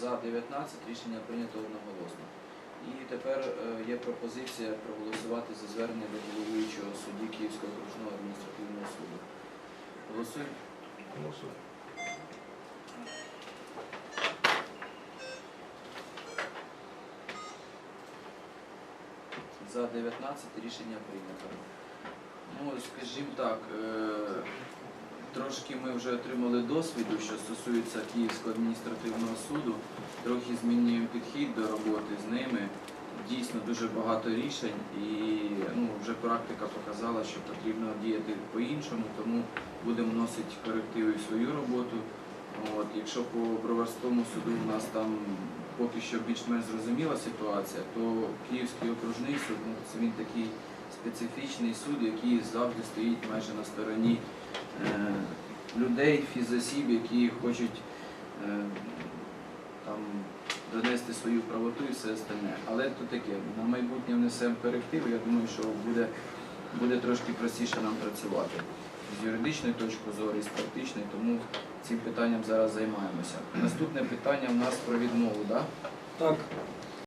За 19 рішення прийнято одноголосно. І тепер е, є пропозиція проголосувати за звернення до головуючого судді Київського окружного адміністративного суду. Голосуємо. Голосуй. За 19 рішення прийнято. Ну, скажімо так, е, трошки ми вже отримали досвіду, що стосується Київського адміністративного суду. Трохи змінюємо підхід до роботи з ними. Дійсно дуже багато рішень і ну, вже практика показала, що потрібно діяти по-іншому, тому будемо вносити корективи в свою роботу. От, якщо по Броварському суду у нас там поки що більш-менш зрозуміла ситуація, то Київський окружний суд ну, це він такий специфічний суд, який завжди стоїть майже на стороні е, людей, фізосіб, які хочуть е, там донести свою правоту і все остальне. Але то таке, на майбутнє внесемо корективи, я думаю, що буде, буде трошки простіше нам працювати з юридичної точки зору і з практичної, тому цим питанням зараз займаємося. Наступне питання в нас про відмову, да? Так,